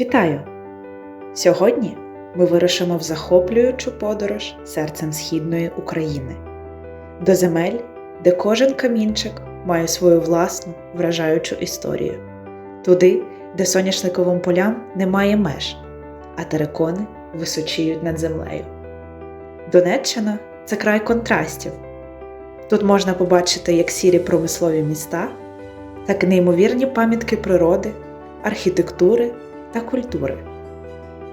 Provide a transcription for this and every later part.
Вітаю! Сьогодні ми вирушимо в захоплюючу подорож серцем Східної України до земель, де кожен камінчик має свою власну вражаючу історію, туди, де соняшниковим полям немає меж, а терикони височіють над землею. Донеччина це край контрастів. Тут можна побачити як сірі промислові міста, так і неймовірні пам'ятки природи, архітектури та культури.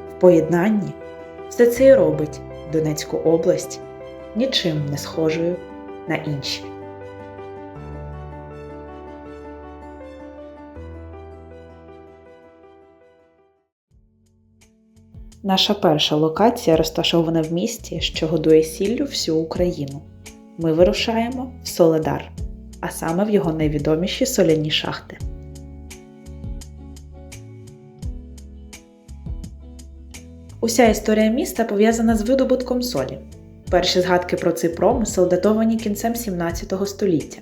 В поєднанні все це і робить Донецьку область нічим не схожою на інші. Наша перша локація розташована в місті, що годує сіллю всю Україну. Ми вирушаємо в Соледар, а саме в його найвідоміші соляні шахти. Уся історія міста пов'язана з видобутком солі. Перші згадки про цей промисел датовані кінцем 17 століття.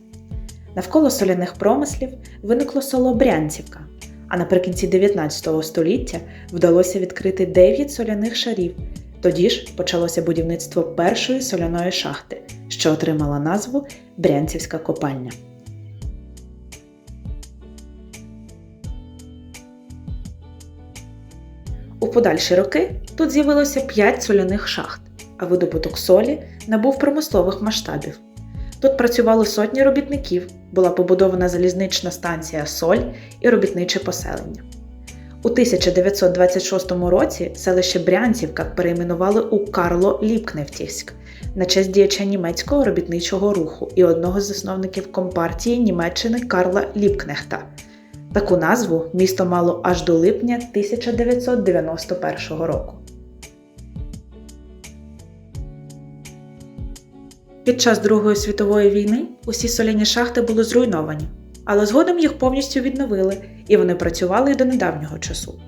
Навколо соляних промислів виникло село Брянцівка, а наприкінці 19 століття вдалося відкрити 9 соляних шарів. Тоді ж почалося будівництво першої соляної шахти, що отримала назву Брянцівська копальня. Подальші роки тут з'явилося 5 соляних шахт, а видобуток солі набув промислових масштабів. Тут працювали сотні робітників, була побудована залізнична станція Соль і робітниче поселення. У 1926 році селище Брянцівка перейменували у Карло Ліпкневтівськ на честь діяча німецького робітничого руху і одного з засновників компартії Німеччини Карла Ліпкнехта. Таку назву місто мало аж до липня 1991 року. Під час Другої світової війни усі соляні шахти були зруйновані, але згодом їх повністю відновили і вони працювали й до недавнього часу.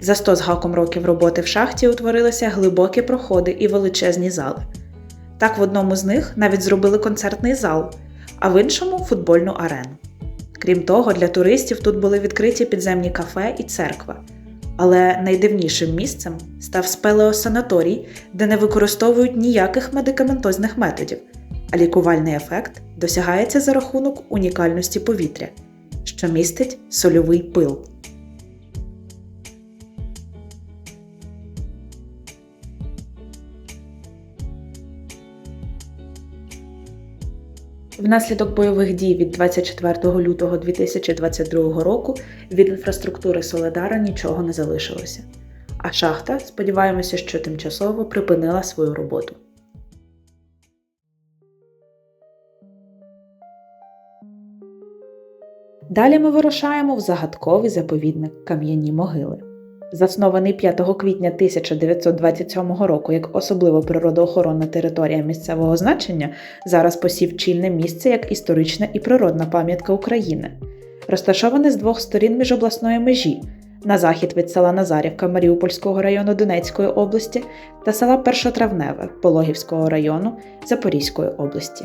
За 100 з гаком років роботи в шахті утворилися глибокі проходи і величезні зали. Так в одному з них навіть зробили концертний зал, а в іншому футбольну арену. Крім того, для туристів тут були відкриті підземні кафе і церква. Але найдивнішим місцем став спелеосанаторій, де не використовують ніяких медикаментозних методів, а лікувальний ефект досягається за рахунок унікальності повітря, що містить сольовий пил. Внаслідок бойових дій від 24 лютого 2022 року від інфраструктури Соледара нічого не залишилося. А шахта, сподіваємося, що тимчасово припинила свою роботу. Далі ми вирушаємо в загадковий заповідник Кам'яні могили. Заснований 5 квітня 1927 року як особливо природоохоронна територія місцевого значення, зараз посів чільне місце як історична і природна пам'ятка України, розташоване з двох сторін міжобласної межі на захід від села Назарівка Маріупольського району Донецької області та села Першотравневе Пологівського району Запорізької області.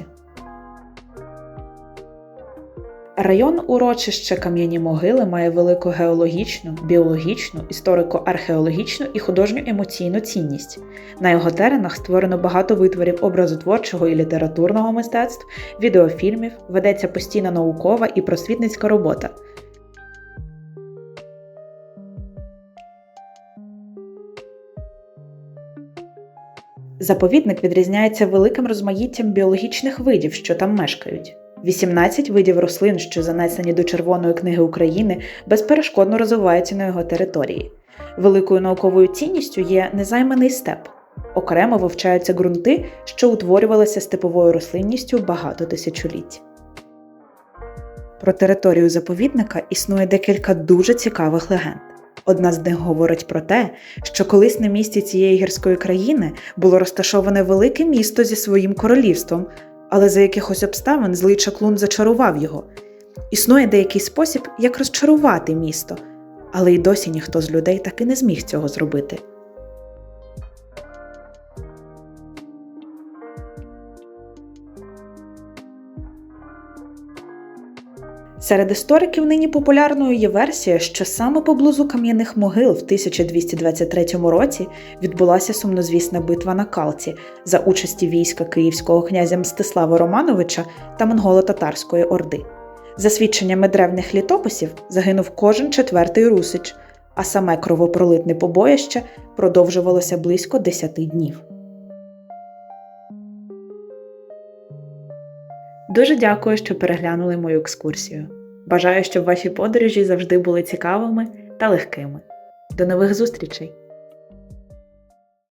Район урочище Кам'яні могили має велику геологічну, біологічну, історико-археологічну і художню емоційну цінність. На його теренах створено багато витворів образотворчого і літературного мистецтв, відеофільмів, ведеться постійна наукова і просвітницька робота. Заповідник відрізняється великим розмаїттям біологічних видів, що там мешкають. 18 видів рослин, що занесені до Червоної книги України, безперешкодно розвиваються на його території. Великою науковою цінністю є незайманий степ. Окремо вивчаються ґрунти, що утворювалися степовою рослинністю багато тисячоліть. Про територію заповідника існує декілька дуже цікавих легенд. Одна з них говорить про те, що колись на місці цієї гірської країни було розташоване велике місто зі своїм королівством, але за якихось обставин злий чаклун зачарував його. Існує деякий спосіб, як розчарувати місто, але й досі ніхто з людей так і не зміг цього зробити. Серед істориків нині популярною є версія, що саме поблизу кам'яних могил в 1223 році відбулася сумнозвісна битва на Калці за участі війська київського князя Мстислава Романовича та монголо-татарської орди. За свідченнями древніх літописів загинув кожен четвертий русич, а саме кровопролитне побоїще продовжувалося близько 10 днів. Дуже дякую, що переглянули мою екскурсію. Бажаю, щоб ваші подорожі завжди були цікавими та легкими. До нових зустрічей!